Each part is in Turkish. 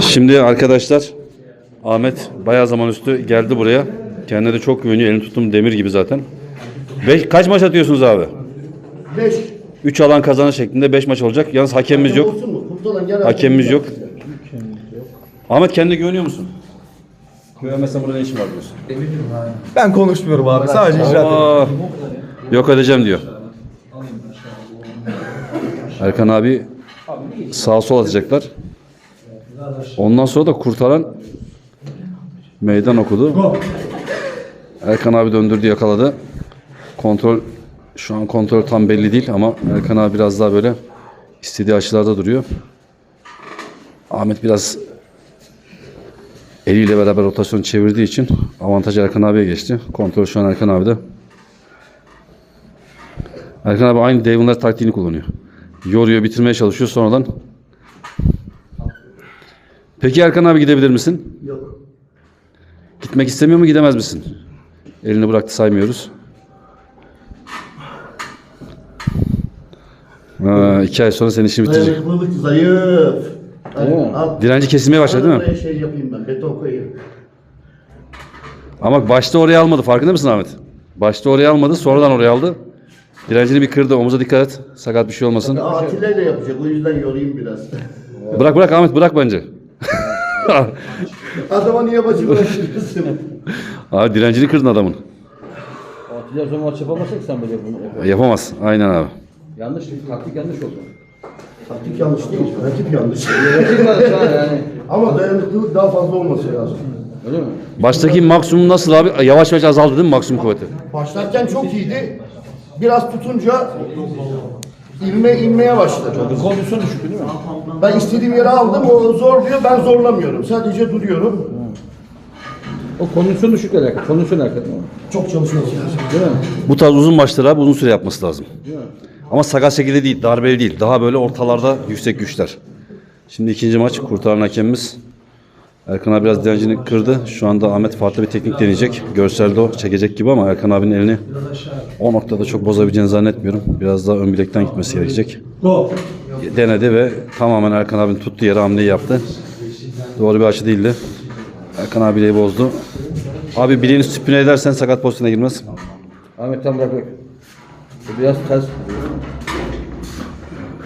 Şimdi arkadaşlar Ahmet bayağı zaman üstü geldi buraya. Kendine de çok güveniyor. Elini tuttum demir gibi zaten. Beş, kaç maç atıyorsunuz abi? 5. 3 alan kazanır şeklinde 5 maç olacak. Yalnız hakemimiz yok. Hakemimiz yok. Ahmet kendine güveniyor musun? Güvenmezsen burada ne işin var diyorsun. Ben konuşmuyorum abi. Sadece ediyorum. Aa, yok edeceğim diyor. Erkan abi sağ sol atacaklar. Ondan sonra da kurtaran meydan okudu. Erkan abi döndürdü yakaladı. Kontrol şu an kontrol tam belli değil ama Erkan abi biraz daha böyle istediği açılarda duruyor. Ahmet biraz eliyle beraber rotasyon çevirdiği için avantaj Erkan abiye geçti. Kontrol şu an Erkan abide. Erkan abi aynı Devonlar taktiğini kullanıyor. Yoruyor, bitirmeye çalışıyor sonradan. Peki Erkan abi gidebilir misin? Yok. Gitmek istemiyor mu gidemez misin? Elini bıraktı saymıyoruz. Ha, iki ay sonra senin işini bitirecek. Dayanıklılık zayıf. Al. Direnci kesilmeye başladı değil mi? Oraya şey yapayım ben. Beton koyayım. Ama başta oraya almadı. Farkında mısın Ahmet? Başta oraya almadı. Sonradan oraya aldı. Direncini bir kırdı. Omuza dikkat et. Sakat bir şey olmasın. Atilla ile yapacak. O yüzden yorayım biraz. Bırak bırak Ahmet bırak bence. Adama niye bacı bırakıyorsun? Abi direncini kırdın adamın. Zaman maç yapamazsak sen böyle bunu Yapamaz. Aynen abi. Yanlış, taktik yanlış oldu. Taktik yanlış değil. Rakip yanlış. Rakip an yani. Ama dayanıklılık daha fazla olması lazım. Öyle mi? Baştaki maksimum nasıl abi? Yavaş yavaş azaldı değil mi maksimum kuvveti? Başlarken çok iyiydi. Biraz tutunca inme inmeye başladı. Kondisyon düşük değil mi? Ben istediğim yere aldım. O zorluyor. Ben zorlamıyorum. Sadece duruyorum. O kondisyon düşükle alakalı. Kondisyon alakalı. Çok çalışması lazım. Değil mi? Bu tarz uzun maçları abi uzun süre yapması lazım. Ama sakat şekilde değil, darbeli değil. Daha böyle ortalarda yüksek güçler. Şimdi ikinci maç kurtaran hakemimiz Erkan abi biraz direncini kırdı. Şu anda Ahmet farklı bir teknik deneyecek. Görselde o çekecek gibi ama Erkan abinin elini o noktada çok bozabileceğini zannetmiyorum. Biraz daha ön bilekten gitmesi gerekecek. Denedi ve tamamen Erkan abinin tuttuğu yere hamleyi yaptı. Doğru bir açı değildi. Erkan abi bileği bozdu. Abi bileğini süpüne edersen sakat pozisyona girmez. Ahmet tam bırak biraz ters.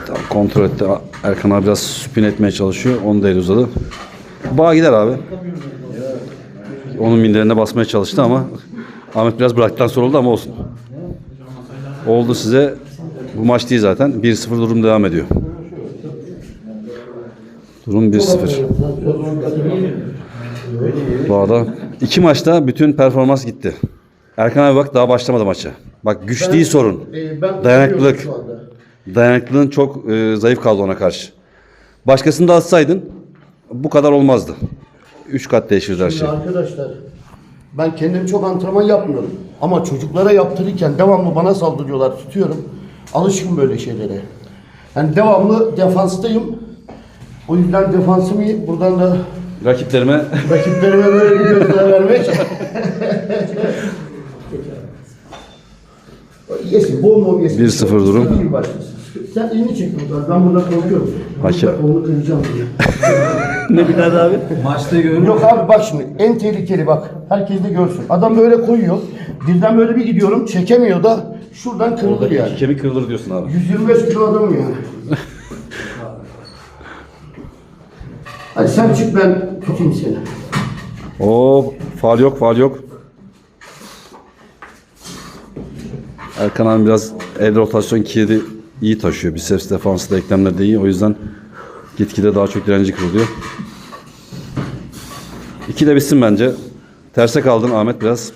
Tamam, kontrol etti. Erkan abi biraz spin etmeye çalışıyor. Onu da el uzadı. Bağ gider abi. Onun minderine basmaya çalıştı ama Ahmet biraz bıraktıktan sonra oldu ama olsun. Oldu size. Bu maç değil zaten. 1-0 durum devam ediyor. Durum 1-0. Bağda. iki maçta bütün performans gitti. Erkan abi bak daha başlamadı maça. Bak güç değil sorun. Ben Dayanıklılık. Dayanıklılığın çok e, zayıf kaldı ona karşı. Başkasını da atsaydın bu kadar olmazdı. Üç kat değişirdi her şey. Arkadaşlar ben kendim çok antrenman yapmıyorum. Ama çocuklara yaptırırken devamlı bana saldırıyorlar. Tutuyorum. Alışkın böyle şeylere. Yani devamlı defanstayım. O yüzden defansımı buradan da Rakiplerime rakiplerime böyle bir gözler vermek. yesin, bol bol yesin. 1-0 durum. Başlasın. Sen elini çek buradan. Ben burada korkuyorum. Hakem. Burada kıracağım diye. Maçta görün. Yok abi bak şimdi en tehlikeli bak. Herkes de görsün. Adam böyle koyuyor. Birden böyle bir gidiyorum. Çekemiyor da şuradan kırılır yani. kemik kırılır diyorsun abi. 125 kilo adamım yani. Hadi sen çık ben tutayım seni. Oo, faal yok, faal yok. Erkan abi biraz el rotasyon kilidi iyi taşıyor. Biceps defansı da eklemleri de iyi. O yüzden gitgide daha çok direnci kırılıyor. İki de bitsin bence. Terse kaldın Ahmet biraz.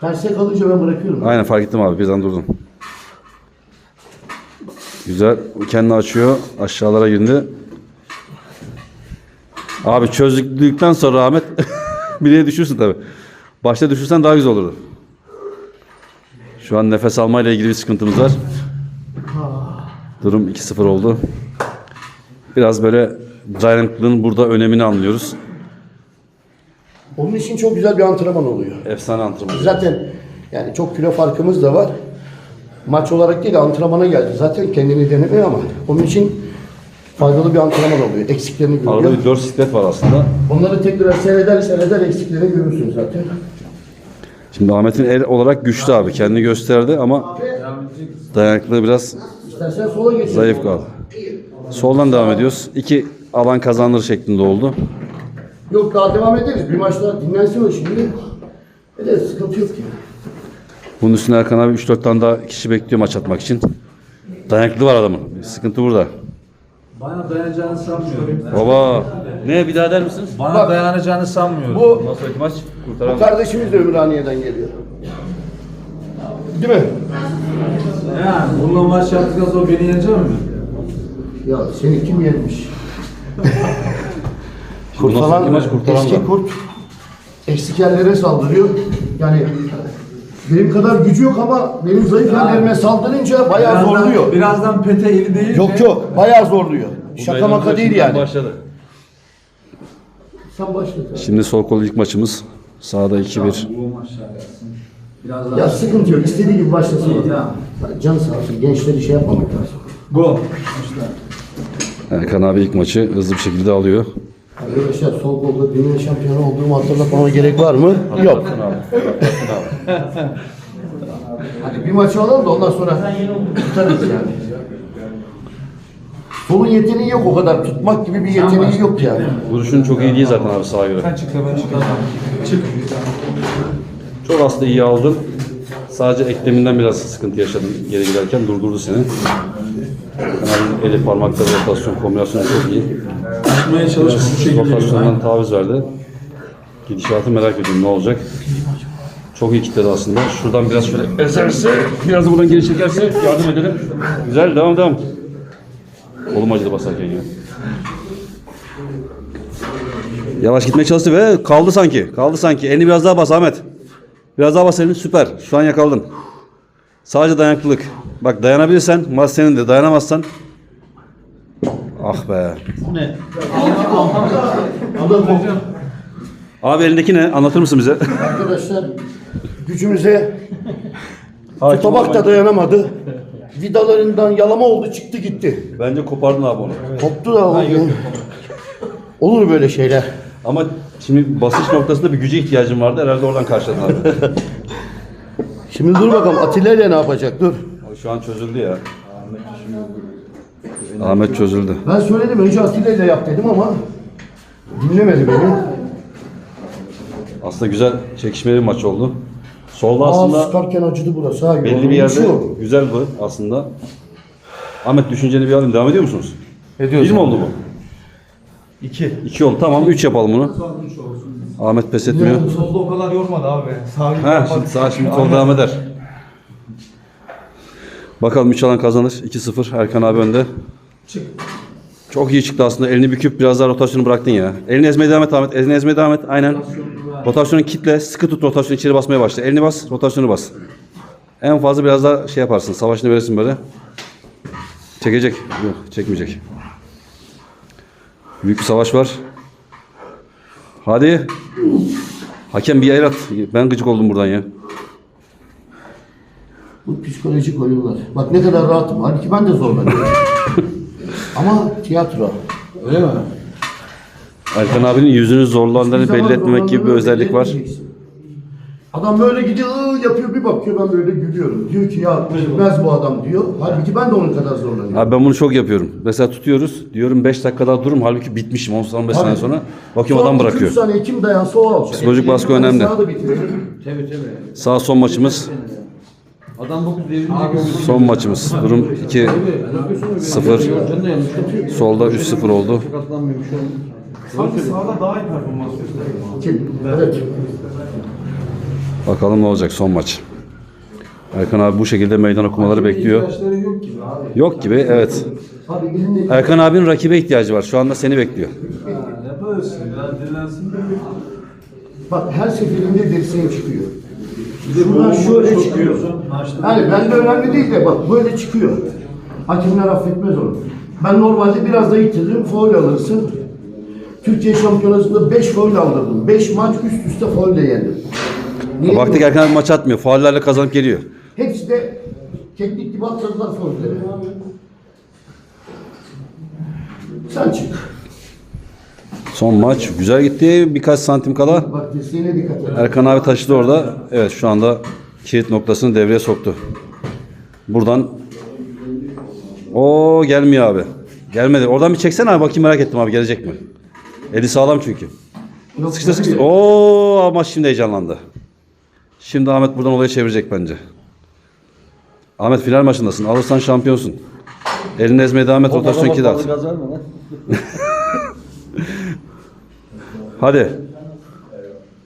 Terse kalınca ben bırakıyorum. Aynen fark ettim abi birden durdun. Güzel. Kendini açıyor. Aşağılara girdi. Abi çözdükten sonra Ahmet bileğe düşürsün tabi. Başta düşürsen daha güzel olurdu. Şu an nefes almayla ilgili bir sıkıntımız var. Durum 2-0 oldu. Biraz böyle dayanıklılığın burada önemini anlıyoruz. Onun için çok güzel bir antrenman oluyor. Efsane antrenman. Zaten yani çok kilo farkımız da var. Maç olarak değil antrenmana geldi. Zaten kendini denemeye ama onun için faydalı bir antrenman oluyor. Eksiklerini Arada görüyor. bir 4 siklet var aslında. Onları tekrar seyreder seyreder eksiklerini görürsün zaten. Şimdi Ahmet'in el olarak güçlü abi. Kendini gösterdi ama dayanıklılığı biraz İstersen sola geç. zayıf kaldı. Soldan devam ediyoruz. İki alan kazanır şeklinde oldu. Yok daha devam ederiz. Bir maç daha dinlensin o şimdi. Evet sıkıntı yok ki. Bunun üstüne Erkan abi 3-4 tane daha kişi bekliyor maç atmak için. Dayanıklı var adamın. Sıkıntı burada. Bana dayanacağını sanmıyorum. Baba. Ne bir daha der misiniz? Bana Bak. dayanacağını sanmıyorum. Bu, Nasıl maç? bu kardeşimiz de Ümraniye'den geliyor. Değil mi? Yani bununla maç yaptıktan sonra beni yenecek mi? Ya seni kim yenmiş? Kurtalan, maç kurtaran eski da. kurt eksik yerlere saldırıyor. Yani benim kadar gücü yok ama benim zayıf yerlerime saldırınca bayağı zorluyor. Birazdan pete eli değil Yok yok bayağı zorluyor. Şaka maka değil yani. Başladı. Sen başla. Şimdi sol kol ilk maçımız. Sağda 2-1. Biraz daha. Ya sıkıntı yok. İstediği gibi başlasın. Can sağ olsun. Gençleri şey yapmamak lazım. Go. Erkan abi ilk maçı hızlı bir şekilde alıyor. Arkadaşlar sol kolda dünya şampiyonu olduğumu hatırlatmama gerek var mı? Yok. Hadi bir maçı alalım da ondan sonra tutarız yani. Solun yeteneği yok o kadar. Tutmak gibi bir yeteneği yok yani. Vuruşun çok iyi değil zaten abi sağa göre. Çık da ben çıkayım. Çık. Çok aslında iyi aldın. Sadece ekleminden biraz sıkıntı yaşadın geri giderken durdurdu seni. Hemen eli parmakları rotasyon kombinasyonu çok iyi. Çıkmaya çalış bu şekilde. Rotasyondan taviz verdi. Gidişatı merak ediyorum ne olacak. Çok iyi kitledi aslında. Şuradan biraz şöyle ezerse, biraz da buradan geri çekerse yardım edelim. Güzel, devam devam. Kolum acıdı basarken ya. Yavaş gitmeye çalıştı ve kaldı sanki. Kaldı sanki. Elini biraz daha bas Ahmet. Biraz daha bas elini. Süper. Şu an yakaladın. Sadece dayanıklılık. Bak dayanabilirsen maç senin de. Dayanamazsan Ah be. Abi elindeki ne? Anlatır mısın bize? Arkadaşlar gücümüze tutamak da dayanamadı. Vidalarından yalama oldu çıktı gitti. Bence kopardın abi onu. Koptu da oldu. Olur böyle şeyler. Ama şimdi basış noktasında bir güce ihtiyacın vardı. Herhalde oradan karşıladın abi. Şimdi dur bakalım Atilla ile ne yapacak dur. Şu an çözüldü ya. Ahmet çözüldü. Ben söyledim önce Atilla ile yap dedim ama dinlemedi beni. Aslında güzel çekişmeli bir maç oldu. Solda Aa aslında sıkarken acıdı burası. Ha, belli bir yerde yorulmuş o. güzel bu aslında. Ahmet düşünceni bir alayım. Devam ediyor musunuz? Ediyoruz. Bir mi oldu bu? İki. İki oldu. Tamam üç yapalım bunu. Ahmet pes etmiyor. Solda o kadar yormadı abi. Sağ Ha şimdi sağ şimdi sol devam eder. Bakalım 3 alan kazanır. 2-0 Erkan abi önde. Çık. Çok iyi çıktı aslında. Elini büküp biraz daha rotasyonu bıraktın ya. Elini ezmeye devam et Ahmet. Elini ezmeye devam et. Aynen. Rotasyonu kitle. Sıkı tut rotasyonu içeri basmaya başla. Elini bas. Rotasyonu bas. En fazla biraz daha şey yaparsın. Savaşını verirsin böyle. Çekecek. Yok çekmeyecek. Büyük bir savaş var. Hadi. Hakem bir yer at. Ben gıcık oldum buradan ya. Bu psikolojik oyunlar. Bak ne kadar rahatım. Halbuki ben de zorlanıyorum. ama tiyatro. Öyle mi? Erkan abinin yüzünü zorlandığını Hiçbir belli etmemek gibi bir zorlandığını özellik belli var. etmeyeceksin. Adam böyle gidiyor ıı yapıyor bir bakıyor ben böyle gülüyorum. Diyor ki ya bilmez bu adam diyor. Halbuki ben de onun kadar zorlanıyorum. Abi ben bunu çok yapıyorum. Mesela tutuyoruz. Diyorum 5 dakika daha dururum. Halbuki bitmişim 10 15 saniye Tabii. sonra. Bakıyorum adam Son bırakıyor. 2-3 saniye kim dayansa o alacak. Psikolojik baskı önemli. Sağa da bitirelim. Tabii tabii. Sağ son maçımız. Adam 9 devrimci gözü. Son maçımız. Durum 2 0. Canı da yanlış atıyor. Solda 3-0 oldu. An. Sanki sağda daha iyi performans gösteriyor. Kim? Evet. Bakalım ne olacak son maç. Erkan abi bu şekilde meydan okumaları bekliyor. Yok gibi abi. Yok gibi evet. Elinde Erkan abinin rakibe ihtiyacı var. Şu anda seni bekliyor. Yaparsın. Biraz dinlensin. Bak her seferinde dirseğim çıkıyor. Şuradan şöyle çıkıyor. Yani bende önemli değil de bak böyle çıkıyor. Hakemler affetmez onu. Ben normalde biraz da itiririm, foul alırsın. Türkiye şampiyonasında 5 foul aldırdım. 5 maç üst üste foul ile yendim. Niye? Baktık Erkan abi maç atmıyor. Faullerle kazanıp geliyor. Hepsi de teknik gibi atladılar foulleri. Sen çık. Son maç güzel gitti. Birkaç santim kala. Bak dirseğine dikkat et. Erkan abi taşıdı orada. Evet şu anda kilit noktasını devreye soktu. Buradan o gelmiyor abi. Gelmedi. Oradan bir çeksene abi bakayım merak ettim abi gelecek mi? Eli sağlam çünkü. Sıkıştır. gelmiyor. Oo ama şimdi heyecanlandı. Şimdi Ahmet buradan olayı çevirecek bence. Ahmet final maçındasın. Alırsan şampiyonsun. Elini ezmeye devam et. Rotasyon 2 at. Gaz verme lan. Hadi.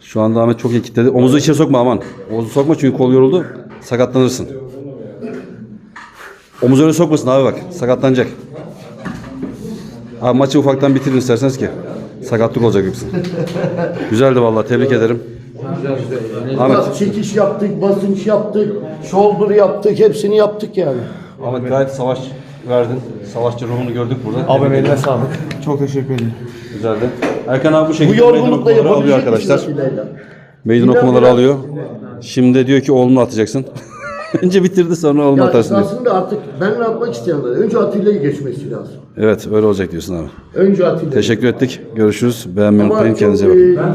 Şu anda Ahmet çok iyi kilitledi. Omuzu içeri sokma aman. Omuzu sokma çünkü kol yoruldu. Sakatlanırsın. Omuzu öyle sokmasın abi bak. Sakatlanacak. Abi maçı ufaktan bitirin isterseniz ki. Sakatlık olacak yoksa. Güzeldi vallahi tebrik ederim. Ahmet. Bak çekiş yaptık, basınç yaptık, shoulder yaptık, hepsini yaptık yani. Ahmet gayet savaş verdin. Savaşçı ruhunu gördük burada. Abi eline sağlık. Çok teşekkür ederim. Güzeldi. Erkan abi bu Bu şekilde meydan yorgunlukla okumaları alıyor yapabilecek arkadaşlar. Atilla'yla? Meydan okumaları biraz- alıyor. Şimdi diyor ki oğlunu atacaksın. Önce bitirdi sonra oğlunu Ya atarsın diyor. esasında artık benle atmak isteyenler önce Atilla'yı geçmesi lazım. Evet öyle olacak diyorsun abi. Önce Atilla. Teşekkür ettik. Görüşürüz. Beğenmeyi Ama unutmayın. çok, Kendinize iyi bakın. e,